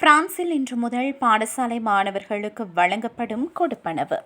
பிரான்சில் இன்று முதல் பாடசாலை மாணவர்களுக்கு வழங்கப்படும் கொடுப்பனவு.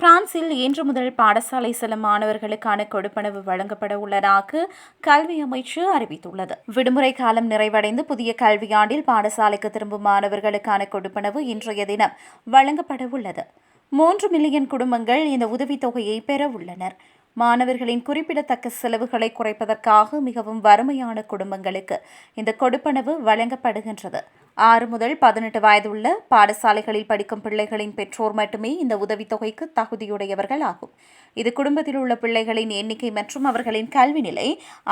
பிரான்சில் இன்று முதல் பாடசாலை செல்லும் மாணவர்களுக்கான கொடுப்பனவு வழங்கப்பட உள்ளதாக கல்வி அமைச்சு அறிவித்துள்ளது. விடுமுறை காலம் நிறைவடைந்து புதிய கல்வியாண்டில் பாடசாலைக்கு திரும்பும் மாணவர்களுக்கான கொடுப்பனவு இன்றைய தினம் வழங்கப்பட உள்ளது. மூன்று மில்லியன் குடும்பங்கள் இந்த உதவித்தொகையை பெற உள்ளனர். மாணவர்களின் குறிப்பிடத்தக்க செலவுகளை குறைப்பதற்காக மிகவும் வறுமையான குடும்பங்களுக்கு இந்த கொடுப்பனவு வழங்கப்படுகின்றது. ஆறு முதல் பதினெட்டு வயது உள்ள பாடசாலைகளில் படிக்கும் பிள்ளைகளின் பெற்றோர் மட்டுமே இந்த உதவித்தொகைக்கு தகுதியுடையவர்கள் ஆகும். இது குடும்பத்தில் உள்ள பிள்ளைகளின் எண்ணிக்கை மற்றும் அவர்களின் கல்வி நிலை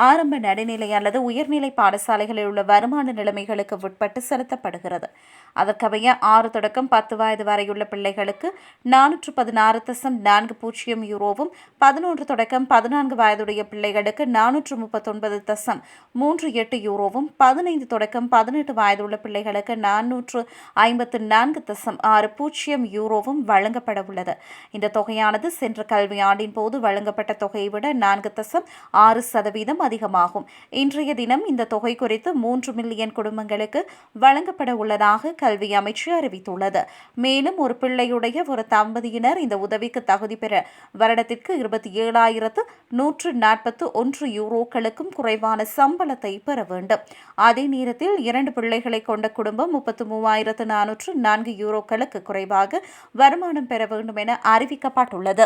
ஆரம்ப நடுநிலை அல்லது உயர்நிலை பாடசாலைகளில் உள்ள வருமான நிலைமைகளுக்கு உட்பட்டு செலுத்தப்படுகிறது. அதற்கமைய ஆறு தொடக்கம் பத்து வயது வரையுள்ள பிள்ளைகளுக்கு நானூற்று பதினாறு தசம் நான்கு பூஜ்ஜியம் யூரோவும் பதினொன்று தொடக்கம் பதினான்கு வயதுடைய பிள்ளைகளுக்கு நானூற்று முப்பத்தொன்பது தசம் மூன்று எட்டு யூரோவும் பதினைந்து தொடக்கம் பதினெட்டு வயதுள்ள பிள்ளைகளுக்கு நானூற்று ஐம்பத்து நான்கு தசம் ஆறு பூஜ்ஜியம் யூரோவும் வழங்கப்பட உள்ளது. இந்த தொகையானது சென்ற கல்வியாண்டின் போது வழங்கப்பட்ட தொகையை விட நான்கு தசம் ஆறு சதவீதம் அதிகமாகும். இன்றைய தினம் இந்த தொகை குறித்து மூன்று மில்லியன் குடும்பங்களுக்கு வழங்கப்பட உள்ளதாக கல்வி அமைச்சு அறிவித்துள்ளது. மேலும் ஒரு பிள்ளையுடைய ஒரு தம்பதியினர் இந்த உதவிக்கு தகுதி பெற வருடத்திற்கு இருபத்தி ஏழாயிரத்து நூற்று நாற்பத்து ஒன்று யூரோக்களுக்கும் குறைவான சம்பளத்தை பெற வேண்டும். அதே நேரத்தில் இரண்டு பிள்ளைகளை கொண்ட குடும்பம் முப்பத்து மூவாயிரத்து நானூற்று நான்கு யூரோக்களுக்கு குறைவாக வருமானம் பெற வேண்டும் என அறிவிக்கப்பட்டுள்ளது.